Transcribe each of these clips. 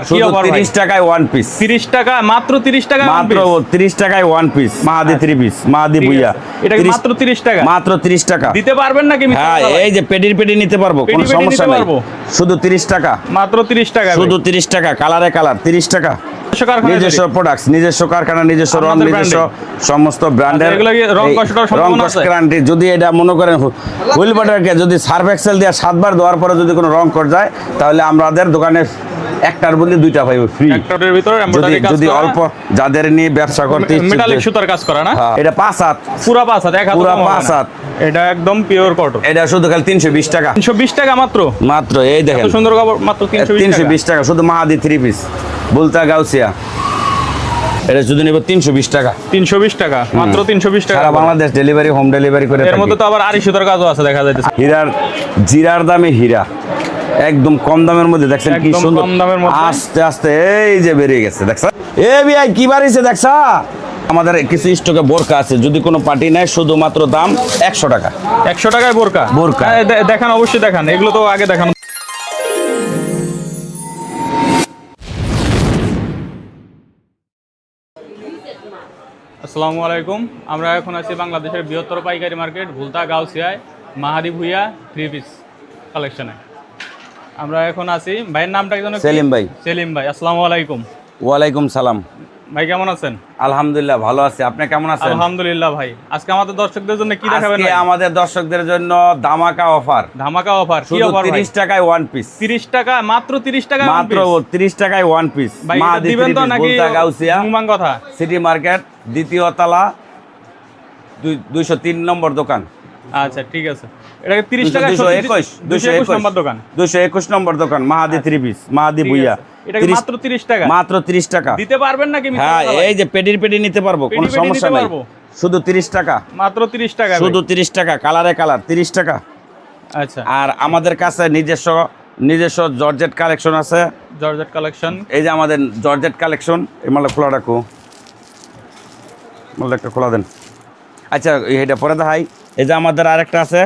কি শুধু offer ভাই? তিরিশ টাকায় ওয়ান পিস 30 টাকা মাত্র 30 টাকা মাত্র piece? তিরিশ টাকায় one piece Mahadi three piece Mahadi Bhuiya এটা মাত্র 30 টাকা? মাত্র তিরিশ টাকা। দিতে পারবেন নাকি হ্যাঁ এই যে পেডির পেডি নিতে পারব কোনো সমস্যা নাই। শুধু তিরিশ টাকা। মাত্র 30 টাকা শুধু তিরিশ টাকা কালারে কালার তিরিশ টাকা। নিজস্ব কারখানায় নিজস্ব প্রোডাক্টস নিজস্ব কারখানা নিজস্ব রং নিজস্ব সমস্ত ব্র্যান্ডের এগুলো কি রং কষানোর সম্ভাবনা আছে? গ্যারান্টি যদি এটা মনে করেন হুইল বাটারকে যদি সার্ফ এক্সেল দিয়ে সাতবার দেওয়ার পরে যদি কোনো রং কর যায় তাহলে আমাদের দোকানে একটার বদলে দুইটা পাইবে ফ্রি একটার ভিতরে এমব্রয়ডারি কাজ যদি অল্প যাদের নিয়ে ব্যবসা করতে মেটালিক সুতার কাজ করা না? এটা পাঁচ হাত। পুরা পাঁচ হাত এক হাত পুরা পাঁচ হাত। এটা একদম পিওর কটন এটা শুধু খালি তিনশো বিশ টাকা। 320 টাকা মাত্র? মাত্র এই দেখেন। সুন্দর কাপড় মাত্র 320 তিনশো টাকা। বিশ টাকা শুধু মাহাদি থ্রি পিস বুলতা গাউসিয়া এটা শুধু নেব তিনশো বিশ টাকা। 320 টাকা মাত্র 320 টাকা সারা বাংলাদেশ ডেলিভারি হোম ডেলিভারি করে এর মধ্যে তো আবার আড়াই সুতার কাজও আছে দেখা যাইতেছে। হীরার জিরার দামে হীরা। একদম কম দামের মধ্যে দেখছেন কি সুন্দর? কম দামের মধ্যে। আস্তে আস্তে এই যে বেরিয়ে গেছে দেখছা এ বিআই কি বাড়িছে দেখছা? আমাদের কিছু স্টকে বোরকা আছে যদি কোনো পার্টি নেয় শুধুমাত্র দাম একশো টাকা। 100 টাকায় বোরকা? বোরকা। দেখান অবশ্যই দেখান। এগুলো তো আগে দেখান আসসালামু আলাইকুম। আমরা এখন আছি বাংলাদেশের বৃহত্তর পাইকারি মার্কেট ভুলতা গাউসিয়ায় মাহাদি ভুইয়া থ্রি পিস কালেকশনে আমরা এখন আছি। ভাইয়ের নামটা কি যেন সেলিম ভাই। সেলিম ভাই আসসালামু আলাইকুম। ওয়ালাইকুম সালাম। ভাই কেমন আছেন? আলহামদুলিল্লাহ ভালো আছি। আপনি কেমন আছেন? আলহামদুলিল্লাহ ভাই। আজকে আমাদের দর্শকদের জন্য কি দেখাবেন আজকে আমাদের দর্শকদের জন্য দামাকা অফার। ধামাকা অফার কি অফার ভাই? তিরিশ টাকায় ওয়ান পিস 30 টাকা মাত্র 30 টাকা মাত্র piece? তিরিশ টাকায় ওয়ান পিস এটা দিবেন তো নাকি গাউসিয়া? মুংমাং কথা? সিটি মার্কেট দ্বিতীয় তলা দুইশো তিন নম্বর দোকান। আচ্ছা ঠিক আছে। এটা 30 টাকা দুশো একুশ দুশো একুশ নম্বর দোকান। দুশো একুশ নম্বর দোকান মাহাদি থ্রি পিস মাহাদি ভুইয়া। আছে। এটা কি 30 মাত্র 30 টাকা। মাত্র তিরিশ টাকা। দিতে পারবেন নাকি হ্যাঁ এই যে পেডির পেডি নিতে পারব কোনো সমস্যা নাই। শুধু তিরিশ টাকা। মাত্র 30 টাকা শুধু তিরিশ টাকা কালারে কালার তিরিশ টাকা। আচ্ছা। আর আমাদের কাছে নিজস্ব নিজস্ব জর্জেট কালেকশন আছে। Georgette collection. এই যে আমাদের জর্জেট কালেকশন এই মালটা খোলা রাখো। মালটা একটা খোলা দেন। আচ্ছা এটা পরে দেখাই। এই যে আমাদের আরেকটা আছে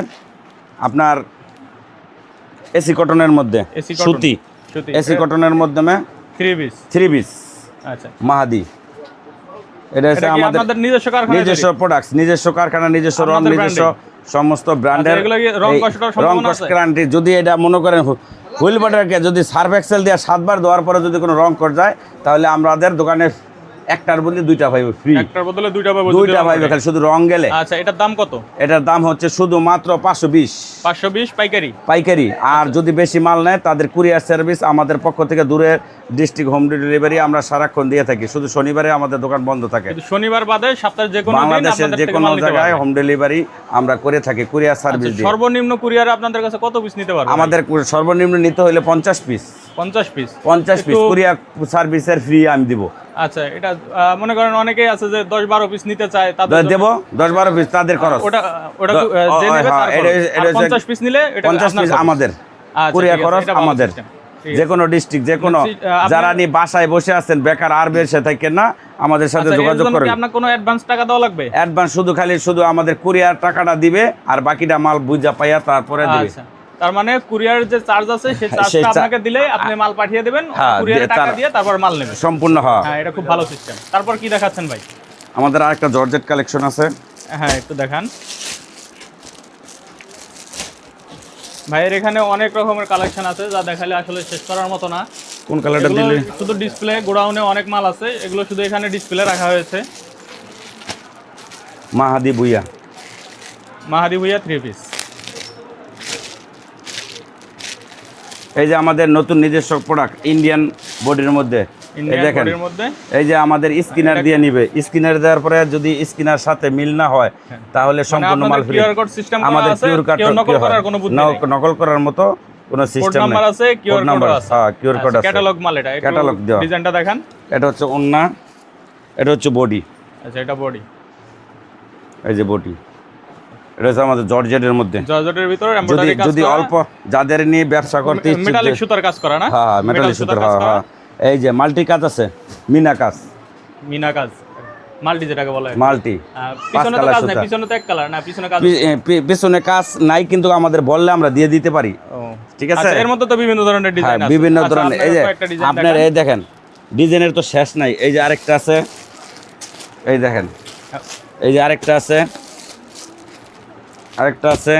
আপনার এসি কটনের মধ্যে সুতি। এসি কটনের মাধ্যমে থ্রি পিস থ্রি পিস আচ্ছা। মাহাদি। এটা হচ্ছে আমাদের নিজস্ব কারখানা নিজস্ব প্রোডাক্টস নিজস্ব কারখানা নিজস্ব রং নিজস্ব সমস্ত ব্র্যান্ডের আচ্ছা, রং? গ্যারান্টি যদি এটা মনে করেন হুইল বাটারকে যদি সার্ফ এক্সেল দিয়ে সাতবার দেওয়ার পরে যদি কোনো রং কর যায় তাহলে আমাদের দোকানে একটার বদলে দুইটা পাইবে ফ্রি একটার বদলে দুইটা পাবো দুইটা পাইবে খালি শুধু রং গেলে। আচ্ছা এটার দাম কত? এটার দাম হচ্ছে শুধু মাত্র পাঁচশো বিশ 520 পাইকারি? পাইকারি। আর যদি বেশি মাল নেয় তাদের কুরিয়ার সার্ভিস আমাদের পক্ষ থেকে দূরে ডিস্ট্রিক্ট হোম ডেলিভারি আমরা সারাক্ষণ দিয়ে থাকি। শুধু শনিবারে আমাদের দোকান বন্ধ থাকে। শনিবার বাদে সপ্তাহের যে কোনো দিন বাংলাদেশের যে কোনো জায়গায় হোম ডেলিভারি আমরা করে থাকি কুরিয়ার সার্ভিস আচ্ছা, সর্বনিম্ন কুরিয়ারে আপনাদের কাছে কত পিস নিতে পারবেন আমাদের সর্বনিম্ন নিতে হলে পঞ্চাশ পিস 50 পিস পঞ্চাশ পিস কুরিয়ার সার্ভিসের ফ্রি আমি দিব। আচ্ছা এটা মনে করেন অনেকেই আছে যে 10 12 পিস নিতে চায় তাদের দেব? দশ বারো পিস তাদের খরচ। ওটা ওটা যে নেবে হ্যাঁ, তার এটা- খরচ। এটা আর হচ্ছে 50 পিস নিলে এটা পঞ্চাশ আপনার পিস আমাদের। কুরিয়ার খরচ আমাদের। যে কোনো ডিস্ট্রিক্ট যে কোনো যারা নিয়ে বাসায় বসে আছেন বেকার আর বেসে থাকেন না আমাদের সাথে আচ্ছা, যোগাযোগ জন্য কি করেন। আপনার কোনো অ্যাডভান্স টাকা দেওয়া লাগবে? অ্যাডভান্স শুধু খালি শুধু আমাদের কুরিয়ার টাকাটা দিবে আর বাকিটা মাল বুঝা পাইয়া তারপরে দিবে। আচ্ছা। তার মানে কুরিয়ার যে চার্জ আছে সেই চার্জটা আপনাকে দিলে আপনি মাল পাঠিয়ে দেবেন হ্যাঁ, কুরিয়ারে টাকা দিয়ে তারপর মাল নেবেন। সম্পূর্ণ হ্যাঁ। এটা খুব ভালো সিস্টেম তারপর কি দেখাচ্ছেন ভাই? আমাদের আরেকটা জর্জেট কালেকশন আছে। হ্যাঁ একটু দেখান। ভাইয়ের এখানে অনেক রকমের কালেকশন আছে যা দেখালে আসলে শেষ করার মতো না। কোন কালারটা দিলে? শুধু ডিসপ্লে গোডাউনে অনেক মাল আছে এগুলো শুধু এখানে ডিসপ্লে রাখা হয়েছে। মাহাদি বুইয়া মাহাদি ভুইয়া থ্রি পিস এই যে আমাদের নতুন নিজস্ব প্রোডাক্ট ইন্ডিয়ান বডির মধ্যে। এই দেখেন এই যে আমাদের স্কিনার দিয়ে নিবে। স্কিনার দেওয়ার পরে যদি স্কিনার সাথে মিল না হয় তাহলে সম্পূর্ণ মাল ফ্রি কিউআর আমাদের কিউর কার্ড নকল করার কোনো বুদ্ধি নেই? নকল করার মতো কোনো কোড সিস্টেম নাম্বার আছে? কিউআর কোড নাম্বার আছে? হ্যাঁ কিউর কোড আছে। ক্যাটালগ মাল এটা। Catalog দেওয়া। ডিজাইনটা দেখান। এটা হচ্ছে ওন্না এটা হচ্ছে বডি আচ্ছা এটা বডি এই যে বডি হচ্ছে আমাদের জর্জেটের মধ্যে। জর্জেটের ভিতরে যদি যদি অল্প যাদের নিয়ে ব্যবসা করতে মেটালিক সুতার কাজ করা না? হ্যাঁ মেটালি Metal সুতার হ্যাঁ হ্যাঁ। এই যে মাল্টি কাজ আছে মিনা কাজ। মিনা কাজ। মাল্টি যেটাকে বলে। মাল্টি। পিছনে তো কাজ নাই পিছনে তো এক কালার না পিছনে কাজ পি- এ, পি- পেছনে কাজ নাই কিন্তু আমাদের বললে আমরা দিয়ে দিতে পারি। ঠিক আছে? আচ্ছা এর মধ্যে তো বিভিন্ন ধরনের হ্যাঁ ডিজাইন আছে। বিভিন্ন আচ্ছা, ধরনের এই যে আপনার এই দেখেন ডিজাইনের তো শেষ নাই। এই যে আরেকটা আছে। এই দেখেন। এই যে আরেকটা আছে। আরেকটা আছে।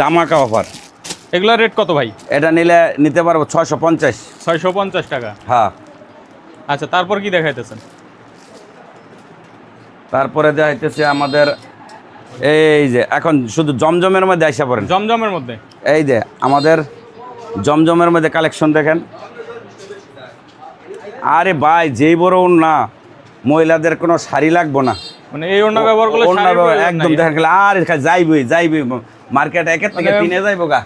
দামাকা অফার। এগুলা রেট কত ভাই? এটা নিলে নিতে পারব ছয়শো পঞ্চাশ। ছয়শো পঞ্চাশ টাকা। হ্যাঁ। আচ্ছা তারপর কি দেখাইতেছেন? তারপরে দেখাইতেছে আমাদের এই যে এখন শুধু জমজমের মধ্যে আইসা পড়েন। জমজমের মধ্যে? এই যে আমাদের জমজমের মধ্যে কালেকশন দেখেন। আরে ভাই যেই বড় না মহিলাদের কোনো শাড়ি লাগবো না। মানে এই ওড়না ব্যবহার করলে একদম দেখেন খালি আর যাইবই যাইবই মার্কেট একের থেকে মানে- তিনে যাইবো গা।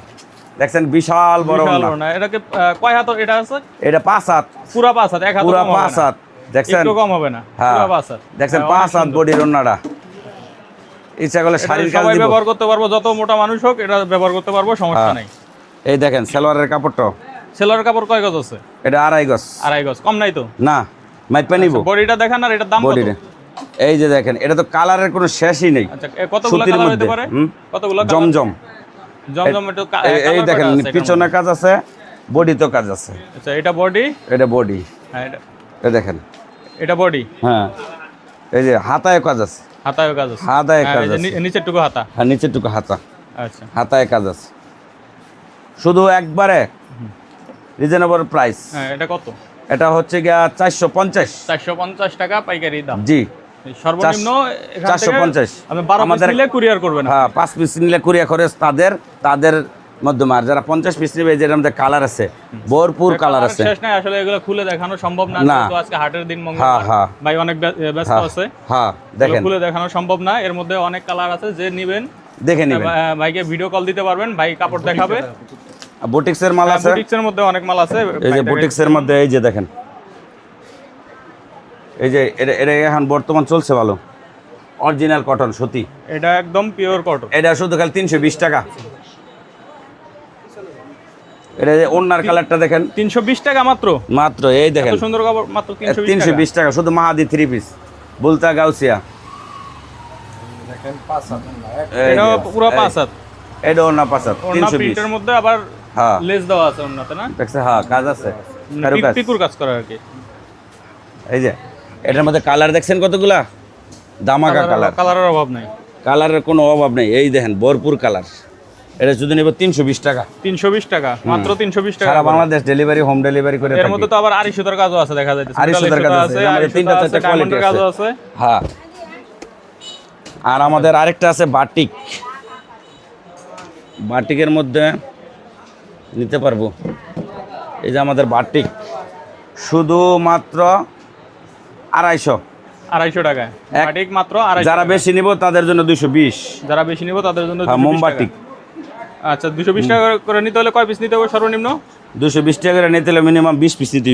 দেখছেন বিশাল বড় ওড়না। এটাকে কয় হাত এটা আছে? এটা পাঁচ হাত। পুরা পাঁচ হাত এক হাত পুরা পাঁচ হাত। দেখছেন? একটু কম হবে না। হ্যাঁ। পাঁচ হাত। দেখছেন হ্যাঁ, পাঁচ হাত বডির ওড়নাটা ইচ্ছা করলে শাড়ির কাজ দিব। ব্যবহার করতে পারব যত মোটা মানুষ হোক এটা ব্যবহার করতে পারব সমস্যা হ্যাঁ। নাই। এই দেখেন সালোয়ারের কাপড়টা। সেলার কাপড় কয় গজ আছে? এটা আড়াই গজ। আড়াই গজ কম নাই তো? না মাইপা নিব। বডিটা দেখান আর এটার দাম কত? এই যে দেখেন এটা তো কালারের কোনো শেষই নেই। আচ্ছা সুতির মধ্যে? জমজম। এই- দেখেন পিছনে কাজ আছে বডিতেও কাজ আছে। আচ্ছা এটা বডি? এটা বডি। হ্যাঁ এটা দেখেন। এটা বডি? হ্যাঁ। এই যে হাতায় কাজ আছে। হাতায় কাজ আছে। হাতায় হ্যাঁ, কাজ আছে। নিচের টুকু হাতা। হ্যাঁ নিচের টুকু হাতা। আচ্ছা। হাতায় কাজ আছে। শুধু একবারে রিজনেবল প্রাইস। হ্যাঁ এটা কত? এটা হচ্ছে গিয়া চারশো পঞ্চাশ। চারশো পঞ্চাশ টাকা পাইকারি দাম। জি। সর্বনিম্ন আমাদের- নিলে কুরিয়ার করবেন হ্যাঁ পাঁচ পিস নিলে কুড়িয়া খরচ তাদের তাদের মাধ্যমে। আর যারা পঞ্চাশ পিস নেবে যেটার মধ্যে কালার আছে ভরপুর কালার আছে। শেষ নাই আসলে এগুলো খুলে দেখানো সম্ভব না না। তো আজকে হাটের দিন হ্যাঁ মঙ্গলবার। হ্যাঁ। ভাই অনেক ব্যস্ত আছে। হ্যাঁ দেখেন। খুলে দেখানো সম্ভব না এর মধ্যে অনেক কালার আছে যে নিবেন দেখে নিবেন। ভাইকে ভিডিও কল দিতে পারবেন ভাই কাপড় দেখাবে। বুটিক্সের মাল আছে। বুটিক্সের মধ্যে অনেক মাল আছে এই যে বুটিক্সের মধ্যে এই যে দেখেন। এই যে এটা এটা এখন বর্তমান চলছে ভালো। অরিজিনাল কটন সুতি। এটা একদম পিওর কটন এটা শুধু খালি তিনশো বিশ টাকা। এটা যে অন্যার কালারটা দেখেন। তিনশো বিশ টাকা মাত্র। মাত্র এই দেখেন। এত সুন্দর কাপড় মাত্র তিনশো বিশ তিনশো টাকা। শুধু মাহাদি থ্রি পিস বুলতা গাউসিয়া। এটা পুরো পাঁচ হাত। এটা পাঁচ হাত তিনশো মধ্যে আবার হ্যাঁ। লেস দেওয়া আছে ওড়নাতে না? দেখছে হ্যাঁ কাজ আছে। পিকুর কাজ করা আর কি। এই যে এটার মধ্যে কালার দেখছেন কতগুলা? দামাকা কালার কালারের অভাব নাই। কালারের কোনো অভাব নেই। এই দেখেন ভরপুর কালার এটা যদি নেব তিনশো বিশ টাকা। তিনশো বিশ টাকা মাত্র তিনশো বিশ টাকা সারা। বাংলাদেশ ডেলিভারি হোম ডেলিভারি করে এর মধ্যে তো আবার আড়ি সুতার কাজও আছে দেখা যাচ্ছে আড়ি সুতার কাজ আছে, আমাদের তিনটা চারটা quality কাজও। আছে। হ্যাঁ। আর আমাদের আরেকটা আছে বাটিক। বাটিকের মধ্যে নিতে পারব। এই যে আমাদের বাটিক। শুধুমাত্র আড়াইশো। আড়াইশো টাকা বাটিক মাত্র যারা বেশি নিব তাদের জন্য দুইশো বিশ। যারা বেশি নিব তাদের জন্য হ্যাঁ 220 মোমবাটিক আচ্ছা দুশো বিশ টাকা করে নিতে হলে কয় পিস নিতে হবে সর্বনিম্ন? দুশো বিশ টাকা করে নিতে হলে মিনিমাম বিশ পিস নিতে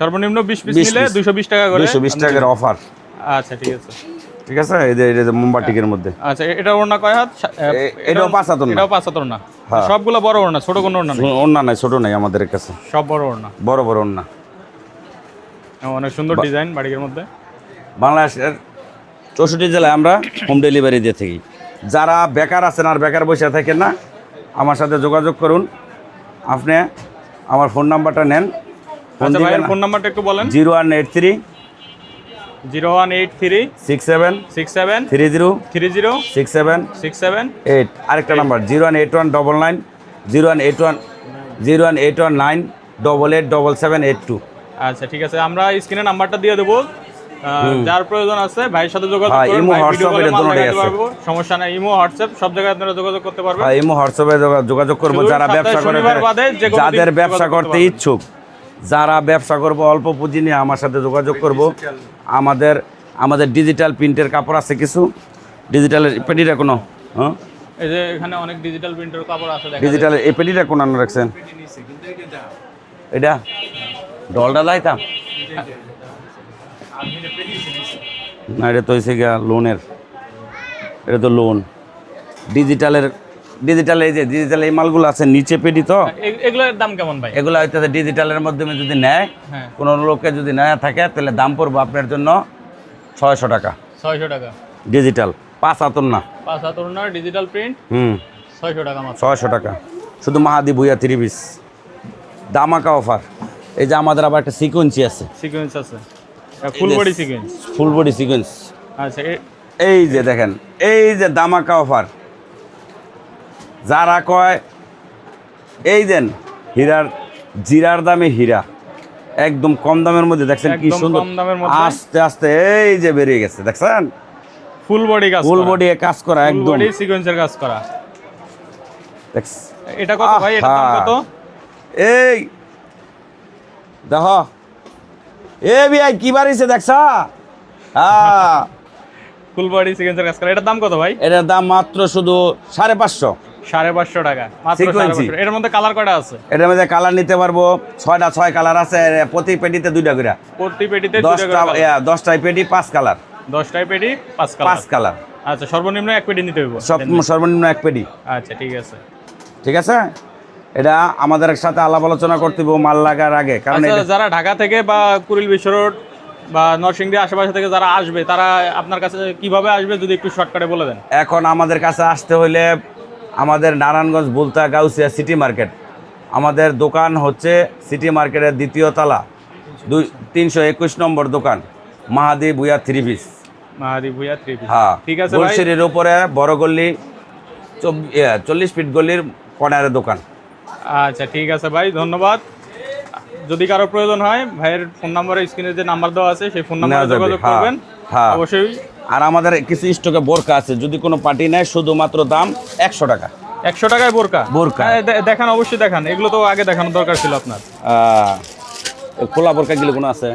সর্বনিম্ন বিশ পিস 20 নিলে দুশো বিশ টাকা করে। দুশো বিশ টাকার অফার আচ্ছা ঠিক আছে। ঠিক আছে? মোমবাটিকের মধ্যে। আচ্ছা এটা ওড়না কয় হাত? এটাও পাঁচ হাত এটাও পাঁচ হাত ওড়না। হ্যাঁ। সবগুলো বড় ওড়না ছোট কোনো ওড়না অন্য নাই ছোট নাই আমাদের কাছে। সব বড় ওড়না। বড় বড় অন্য অনেক সুন্দর ডিজাইন বাড়ির মধ্যে। বাংলাদেশের চৌষট্টি জেলায় আমরা হোম ডেলিভারি দিয়ে থাকি। যারা বেকার আছেন আর বেকার বসে থাকেন না আমার সাথে যোগাযোগ করুন। আপনি আমার ফোন নাম্বারটা নেন। ফোন আচ্ছা নাম্বারটা একটু বলেন zero one eight three zero one eight three six seven six seven three zero three zero six seven six seven eight আরেকটা number zero one eight one double nine zero one eight one zero one eight one nine double eight double seven eight two আচ্ছা ঠিক আছে। আমরা স্ক্রিনে নাম্বারটা দিয়ে দেবো। যার প্রয়োজন আছে ভাইয়ের সাথে যোগাযোগ হ্যাঁ, করুন। ভাই ভিডিও কলে মাল দেখাতে। পারব। সমস্যা নাই ইমো হোয়াটসঅ্যাপ সব জায়গায় আপনারা যোগাযোগ করতে পারবেন। এই হোয়াটসঅ্যাপে যোগাযোগ করব। যারা ব্যবসা করে যাদের ব্যবসা করতে ইচ্ছুক যারা ব্যবসা করব অল্প পুঁজি নিয়ে আমার সাথে যোগাযোগ করব। আমাদের আমাদের ডিজিটাল প্রিন্টের কাপড় আছে কিছু? ডিজিটালের পেটিটা কোনো? হ্যাঁ? এই যে এখানে অনেক ডিজিটাল প্রিন্টের কাপড় আছে দেখা। ডিজিটালের এই পেটিটা কোন রাখছেন? এটা? ডলটা লাইতাম। না এটা তো হয়েছে গিয়া লোনের এটা তো লোন ডিজিটালের ডিজিটাল এই যে ডিজিটাল এই মালগুলো আছে নিচে পেডি তো? এগুলোর দাম কেমন ভাই? এগুলো হয়তো ডিজিটালের মাধ্যমে যদি নেয় হ্যাঁ। কোনো লোকে যদি নেয় থাকে তাহলে দাম পড়ব আপনার জন্য ছয়শো টাকা। ছয়শো টাকা। ডিজিটাল পাঁচ হাতন না। পাঁচ হাত ওড়নার ডিজিটাল প্রিন্ট হুম। ছয়শো টাকা ছয়শো টাকা। শুধু মাহাদি ভুইয়া থ্রি পিস দামাকা অফার এই যে আমাদের আবার একটা সিকোয়েন্সি আছে। সিকোয়েন্স আছে। Full body sequence full body sequence আচ্ছা এই যে দেখেন এই যে দামাকা অফার যারা কয় এই দেন হীরার জিরার দামে হীরা। একদম কম দামের মধ্যে দেখছেন কি সুন্দর। আস্তে আস্তে এই যে বেরিয়ে গেছে দেখছেন? ফুল বডি কাজ ফুল বডি কাজ করা একদম। বডি সিকোয়েন্সের কাজ করা। এটা কত ভাই? এটা কত? এই দেখ। এ কি বাড়িছে দেখছা? হ্যাঁ ফুল সিকোয়েন্সের কাজ করা। এটার দাম কত ভাই? এটার দাম মাত্র শুধু সাড়ে পাঁচশো। সাড়ে পাঁচশো টাকা। মাত্র সাড়ে Sequence-ই। পাঁচশো। এটার মধ্যে কালার কটা আছে? এটার মধ্যে কালার নিতে পারব ছয়টা ছয় কালার আছে প্রতি পেটিতে দুইটা করে। প্রতি পেটিতে দুইটা দশটা দশটায় পেটি পাঁচ কালার দশটায় পেটি পাঁচ পাঁচ কালার আচ্ছা সর্বনিম্ন এক পেটি নিতে হইব। সর্বনিম্ন এক পেটি। আচ্ছা ঠিক আছে। ঠিক আছে? এটা আমাদের সাথে আলাপ আলোচনা করতে মাল লাগার আগে। কারণ আচ্ছা যারা ঢাকা থেকে বা কুড়িল বিশ্ব রোড বা নরসিংদী আশেপাশে থেকে যারা আসবে তারা আপনার কাছে কীভাবে আসবে যদি একটু শর্টকাটে বলে দেন? এখন আমাদের কাছে আসতে হলে আমাদের নারায়ণগঞ্জ বুলতা গাউসিয়া সিটি মার্কেট আমাদের দোকান হচ্ছে সিটি মার্কেটের দ্বিতীয় তলা দুই তিনশো একুশ নম্বর দোকান Mahadi Bhuiya three piece Mahadi Bhuiya three piece হ্যাঁ ঠিক আছে উপরে বড় গল্লি চল্লিশ ফিট গল্লির কর্নারের দোকান। আচ্ছা ঠিক আছে ভাই ধন্যবাদ। যদি কারও প্রয়োজন হয় ভাইয়ের ফোন নাম্বারে স্ক্রিনে যে নাম্বার দেওয়া আছে সেই ফোন নাম্বারে যোগাযোগ হ্যাঁ, করবেন। হ্যাঁ। অবশ্যই। আর আমাদের কিছু স্টকে বোরকা আছে যদি কোনো পার্টি নেয় শুধুমাত্র দাম একশো টাকা। একশো টাকায় বোরকা? বোরকা। হ্যাঁ, দেখান অবশ্যই দেখান। এগুলো তো আগে দেখানোর দরকার ছিল আপনার। খোলা বোরকা গিলে কোনো আছে?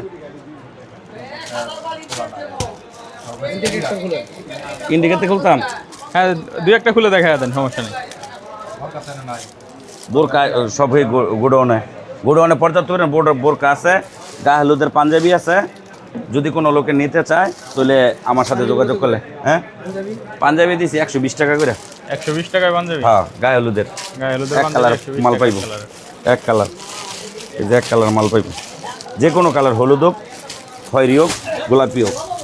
ইন্ডিকেটে খুলতাম। হ্যাঁ দুই একটা খুলে দেখা দেন সমস্যা নেই। বোরকা আহ, সবই গোডাউনে। গোডাউনে পর্যাপ্ত পরিমাণ বোর- বোরকা আছে গা হলুদের পাঞ্জাবি আছে। যদি কোনো লোকে নিতে চায় তাহলে আমার সাথে যোগাযোগ করলে হ্যাঁ? পাঞ্জাবি? দিছি একশো বিশ টাকা করে। একশো বিশ টাকায় পাঞ্জাবি? হ্যাঁ গায়ে হলুদের। গায়ে হলুদের এক কালার মাল পাইব। এক কালার। এই যে এক কালার মাল পাইব। যে কোনো কালার হলুদ হোক খয়েরি হোক গোলাপি হোক।